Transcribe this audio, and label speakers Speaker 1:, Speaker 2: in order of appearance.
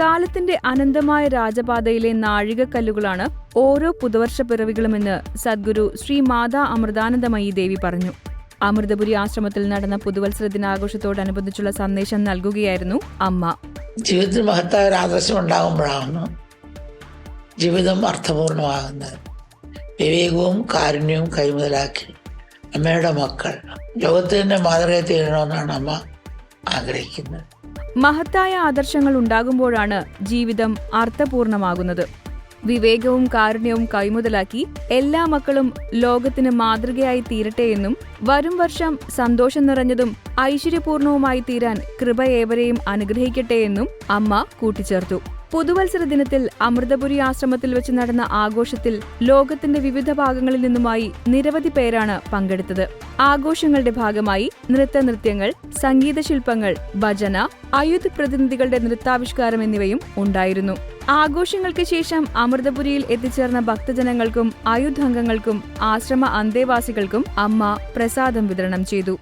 Speaker 1: കാലത്തിന്റെ അനന്തമായ രാജപാതയിലെ നാഴികക്കല്ലുകളാണ് ഓരോ പുതുവർഷ പിറവികളുമെന്ന് സദ്ഗുരു ശ്രീ മാതാ അമൃതാനന്ദമയി ദേവി പറഞ്ഞു. അമൃതപുരി ആശ്രമത്തിൽ നടന്ന പുതുവത്സര ദിനാഘോഷത്തോടനുബന്ധിച്ചുള്ള സന്ദേശം നൽകുകയായിരുന്നു അമ്മ.
Speaker 2: ജീവിതത്തിൽ മഹത്തായ ഒരു ആദർശം ഉണ്ടാകുമ്പോഴാണ് ജീവിതം അർത്ഥപൂർണമാകുന്നത്. വിവേകവും കാരുണ്യവും കൈമുതലാക്കി അമ്മയുടെ മക്കൾ ലോകത്തിന്റെ മാതൃകയെ തീരണമെന്നാണ് അമ്മ ആഗ്രഹിക്കുന്നത്.
Speaker 1: മഹത്തായ ആദർശങ്ങൾ ഉണ്ടാകുമ്പോഴാണ് ജീവിതം അർത്ഥപൂർണമാകുന്നത്. വിവേകവും കാരുണ്യവും കൈമുതലാക്കി എല്ലാ മക്കളും ലോകത്തിന് മാതൃകയായി തീരട്ടെയെന്നും വരും വർഷം സന്തോഷം നിറഞ്ഞതും ഐശ്വര്യപൂർണവുമായി തീരാൻ കൃപ ഏവരെയും അനുഗ്രഹിക്കട്ടെയെന്നും അമ്മ കൂട്ടിച്ചേർത്തു. പുതുവത്സര ദിനത്തിൽ അമൃതപുരി ആശ്രമത്തിൽ വെച്ച് നടന്ന ആഘോഷത്തിൽ ലോകത്തിന്റെ വിവിധ ഭാഗങ്ങളിൽ നിന്നുമായി നിരവധി പേരാണ് പങ്കെടുത്തത്. ആഘോഷങ്ങളുടെ ഭാഗമായി നൃത്തനൃത്യങ്ങൾ സംഗീതശില്പങ്ങൾ ഭജന അയുധ് പ്രതിനിധികളുടെ നൃത്താവിഷ്കാരം എന്നിവയും ഉണ്ടായിരുന്നു. ആഘോഷങ്ങൾക്ക് ശേഷം അമൃതപുരിയിൽ എത്തിച്ചേർന്ന ഭക്തജനങ്ങൾക്കും അയുധംഗങ്ങൾക്കും ആശ്രമ അന്തേവാസികൾക്കും അമ്മ പ്രസാദം വിതരണം ചെയ്തു.